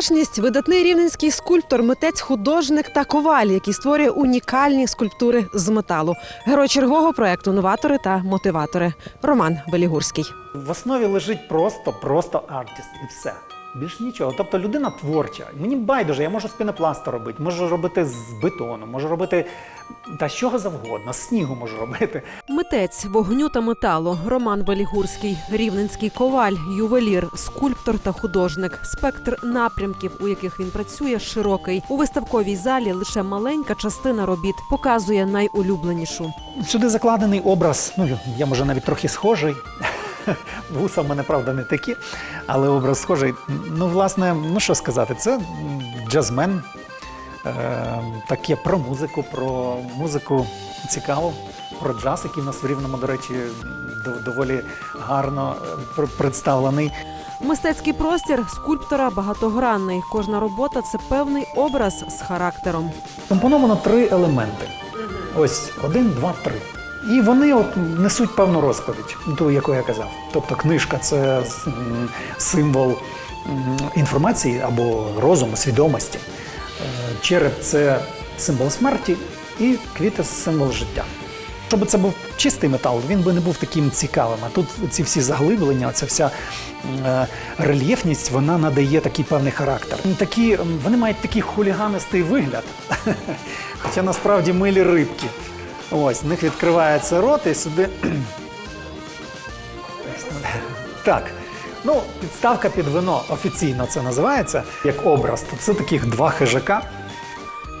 Зовнішність видатний рівненський скульптор, митець, художник та коваль, який створює унікальні скульптури з металу. Герой чергового проекту новатори та мотиватори. Роман Белігурський. В основі лежить просто, просто артист і все. Більш нічого. Тобто людина творча. Мені байдуже, я можу з пінопласту робити, можу робити з бетону, можу робити та з чого завгодно, з снігу можу робити. Митець вогню та металу Роман Белігурський, рівненський коваль, ювелір, скульптор та художник. Спектр напрямків, у яких він працює, широкий. У виставковій залі лише маленька частина робіт показує найулюбленішу. Сюди закладений образ, ну я може навіть трохи схожий. Вуса в мене, правда, не такі, але образ схожий. Ну, власне, ну що сказати, це джазмен. Е, таке про музику, про музику цікаву, про джаз, який в нас в Рівному, до речі, дов- доволі гарно е, представлений. Мистецький простір скульптора багатогранний. Кожна робота це певний образ з характером. Компоновано три елементи. Ось один, два, три. І вони от несуть певну розповідь, ту, яку я казав. Тобто книжка це символ інформації або розуму, свідомості. Е, Череп це символ смерті, і квіти символ життя. Щоб це був чистий метал, він би не був таким цікавим. А тут ці всі заглиблення, ця вся е, рельєфність, вона надає такий певний характер. Такі, вони мають такий хуліганистий вигляд, хоча насправді милі рибки. Ось, в них відкривається рот і сюди. Так. Ну, підставка під вино офіційно це називається як образ. Це таких два хижака.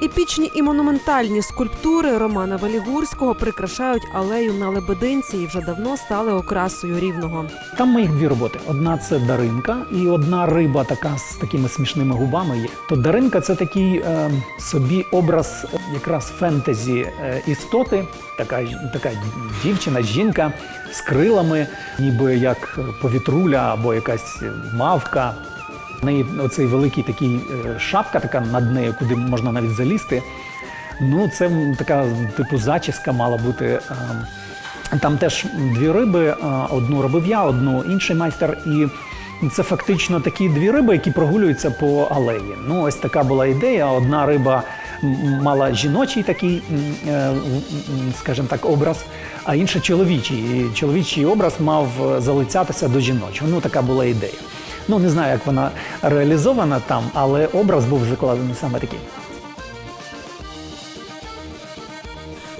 Епічні і монументальні скульптури Романа Белігурського прикрашають алею на Лебединці і вже давно стали окрасою рівного. Там моїх дві роботи. Одна це Даринка, і одна риба така з такими смішними губами є. То Даринка це такий е, собі образ е, якраз фентезі е, істоти, така, така дівчина, жінка з крилами, ніби як повітруля або якась мавка. В неї оцей великий такий е, шапка, така над нею, куди можна навіть залізти. Ну, це така типу зачіска мала бути. е, Там теж дві риби, е, одну робив я, одну інший майстер. І це фактично такі дві риби, які прогулюються по алеї. Ну, ось така була ідея. Одна риба мала жіночий такий, е, скажімо так, образ, а інша чоловічий. І чоловічий образ мав залицятися до жіночого. Ну, така була ідея. Ну, не знаю, як вона реалізована там, але образ був закладений саме такий.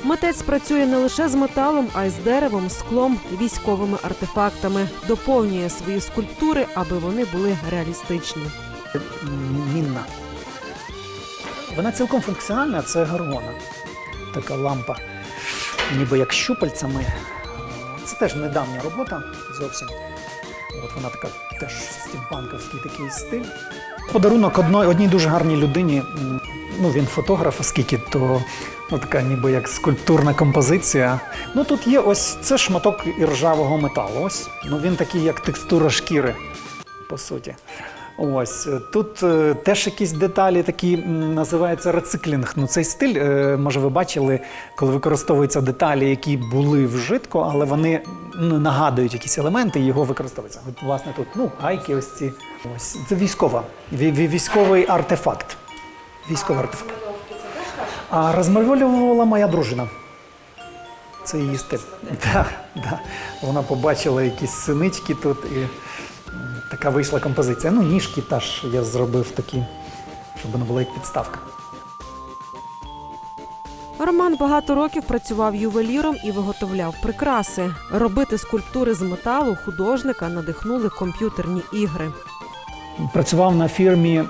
Митець працює не лише з металом, а й з деревом, склом, військовими артефактами. Доповнює свої скульптури, аби вони були реалістичні. мінна. Вона цілком функціональна, це горгона. Така лампа, ніби як щупальцями. Це теж недавня робота зовсім. От вона така теж стімпанковський такий стиль. Подарунок одної, одній дуже гарній людині. Ну, він фотограф, оскільки то ну, така ніби як скульптурна композиція. Ну тут є ось це шматок іржавого металу. Ось. Ну він такий, як текстура шкіри, по суті. Ось е, тут е, теж якісь деталі такі м, називається рециклінг. Ну цей стиль, е, може, ви бачили, коли використовуються деталі, які були вжитку, але вони ну, нагадують якісь елементи, і його використовуються. От, власне, тут ну, гайки, ось ці. Ось це військова, ві- ві- військовий артефакт. Військовий артефакт. А розмальовувала моя дружина. Це її стиль. Да, да. Вона побачила якісь синички тут і така вийшла композиція. Ну, ніжки теж я зробив такі, щоб вона була як підставка. Роман багато років працював ювеліром і виготовляв прикраси. Робити скульптури з металу художника надихнули комп'ютерні ігри. Працював на фірмі,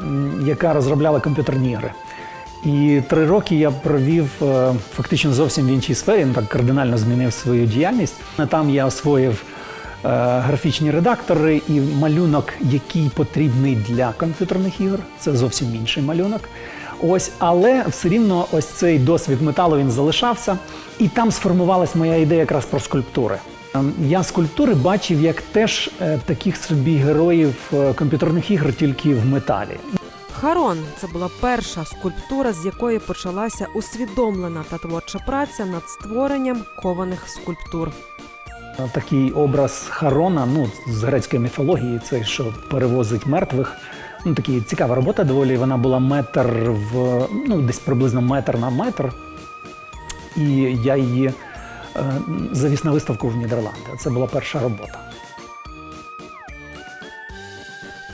яка розробляла комп'ютерні ігри. І три роки я провів е, фактично зовсім в іншій сфері, ну, так кардинально змінив свою діяльність. Там я освоїв графічні редактори і малюнок, який потрібний для комп'ютерних ігор. Це зовсім інший малюнок. Ось, але все рівно ось цей досвід металу він залишався, і там сформувалась моя ідея якраз про скульптури. Ем, Я скульптури бачив як теж е, таких собі героїв е, комп'ютерних ігор, тільки в металі. Харон це була перша скульптура, з якої почалася усвідомлена та творча праця над створенням кованих скульптур. Такий образ Харона, ну з грецької міфології, цей, що перевозить мертвих. Ну, такі цікава робота доволі. Вона була метр в ну, десь приблизно метр на метр. І я її е, завіз на виставку в Нідерланди. Це була перша робота.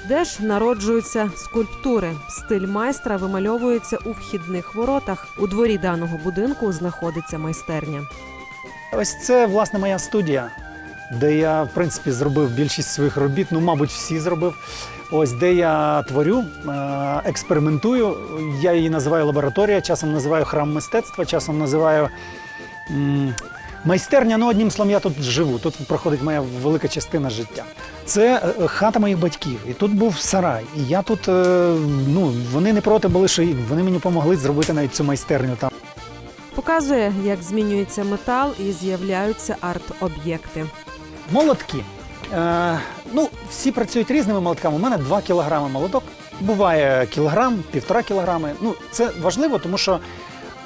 Де ж народжуються скульптури? Стиль майстра вимальовується у вхідних воротах. У дворі даного будинку знаходиться майстерня. Ось це власне моя студія, де я, в принципі, зробив більшість своїх робіт. Ну, мабуть, всі зробив. Ось де я творю, е, експериментую. Я її називаю лабораторія, часом називаю храм мистецтва, часом називаю майстерня. Ну, одним словом, я тут живу. Тут проходить моя велика частина життя. Це е, хата моїх батьків, і тут був сарай. І я тут, е, ну, вони не проти були, що вони мені допомогли зробити навіть цю майстерню там. Показує, як змінюється метал і з'являються арт-об'єкти. Молотки. Е, ну, всі працюють різними молотками. У мене 2 кілограми молоток. Буває кілограм, півтора кілограми. Ну, це важливо, тому що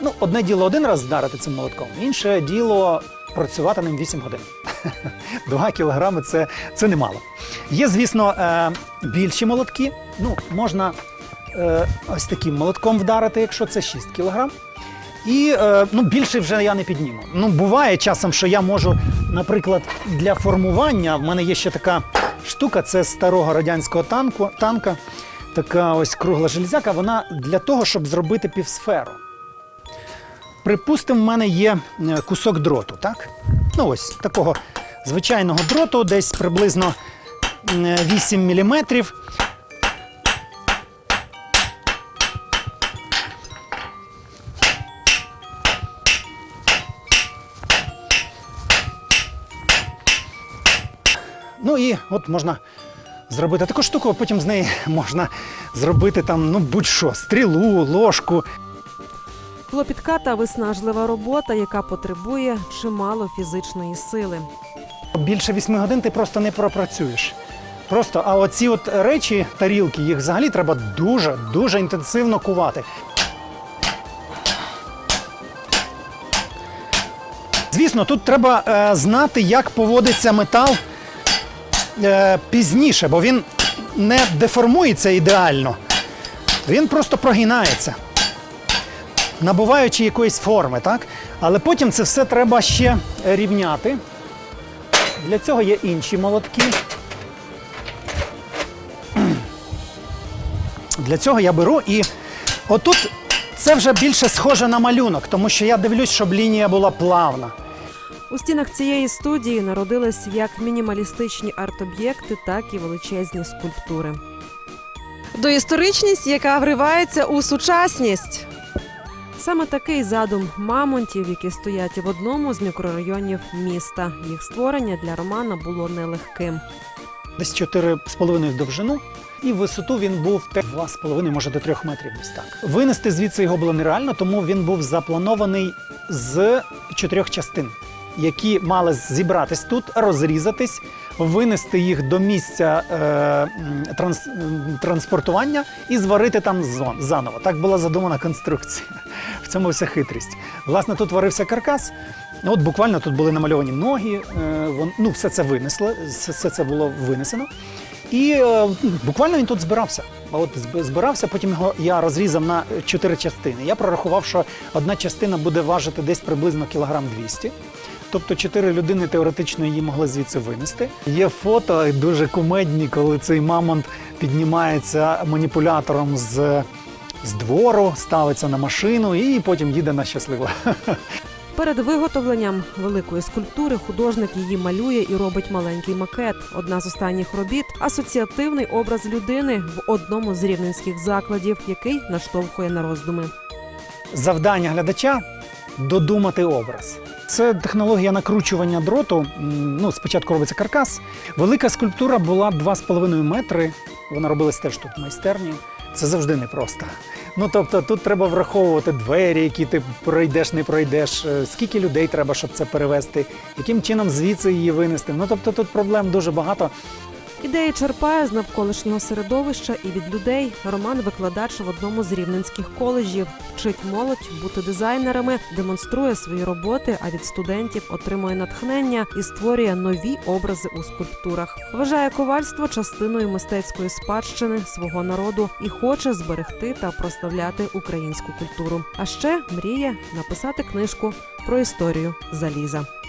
ну, одне діло один раз вдарити цим молотком, інше діло працювати ним 8 годин. 2 кілограми це, це немало. Є, звісно, е, більші молотки. Ну, можна е, ось таким молотком вдарити, якщо це 6 кілограм. І е, ну, більше вже я не підніму. Ну, буває часом, що я можу, наприклад, для формування в мене є ще така штука, це старого радянського танку, танка, така ось кругла железяка, вона для того, щоб зробити півсферу. Припустимо, в мене є е, кусок дроту, так? Ну ось такого звичайного дроту, десь приблизно 8 міліметрів. От можна зробити таку штуку, а потім з неї можна зробити там ну будь-що, стрілу, ложку. Клопітка та виснажлива робота, яка потребує чимало фізичної сили. Більше вісьми годин ти просто не пропрацюєш. Просто, а оці от речі, тарілки, їх взагалі треба дуже, дуже інтенсивно кувати. Звісно, тут треба е, знати, як поводиться метал е, пізніше, бо він не деформується ідеально. Він просто прогинається, набуваючи якоїсь форми, так? Але потім це все треба ще рівняти. Для цього є інші молотки. Для цього я беру і отут це вже більше схоже на малюнок, тому що я дивлюсь, щоб лінія була плавна. У стінах цієї студії народились як мінімалістичні арт-об'єкти, так і величезні скульптури. Доісторичність, яка вривається у сучасність. Саме такий задум мамонтів, які стоять в одному з мікрорайонів міста. Їх створення для Романа було нелегким. Десь 4,5 в довжину, і в висоту він був те 2,5, може до 3 метрів десь так. Винести звідси його було нереально, тому він був запланований з чотирьох частин, які мали зібратись тут, розрізатись, винести їх до місця е, транс, транспортування і зварити там зон- заново. Так була задумана конструкція. В цьому вся хитрість. Власне, тут варився каркас. Ну, От буквально тут були намальовані ноги, е, вон- ну, все це винесло, все це було винесено. І е, буквально він тут збирався. От збирався, потім його я розрізав на чотири частини. Я прорахував, що одна частина буде важити десь приблизно кілограм 200. Тобто чотири людини теоретично її могли звідси винести. Є фото дуже кумедні, коли цей мамонт піднімається маніпулятором з, з двору, ставиться на машину і потім їде на щасливо. Перед виготовленням великої скульптури художник її малює і робить маленький макет. Одна з останніх робіт асоціативний образ людини в одному з рівненських закладів, який наштовхує на роздуми. завдання глядача додумати образ. Це технологія накручування дроту. Ну, спочатку робиться каркас. Велика скульптура була 2,5 метри. Вона робилась теж тут в майстерні. Це завжди непросто. Ну тобто тут треба враховувати двері, які ти пройдеш, не пройдеш, е, скільки людей треба, щоб це перевезти, яким чином звідси її винести. Ну тобто тут проблем дуже багато. Ідеї черпає з навколишнього середовища і від людей. Роман викладач в одному з рівненських коледжів, вчить молодь бути дизайнерами, демонструє свої роботи, а від студентів отримує натхнення і створює нові образи у скульптурах. Вважає ковальство частиною мистецької спадщини свого народу і хоче зберегти та прославляти українську культуру. А ще мріє написати книжку про історію заліза.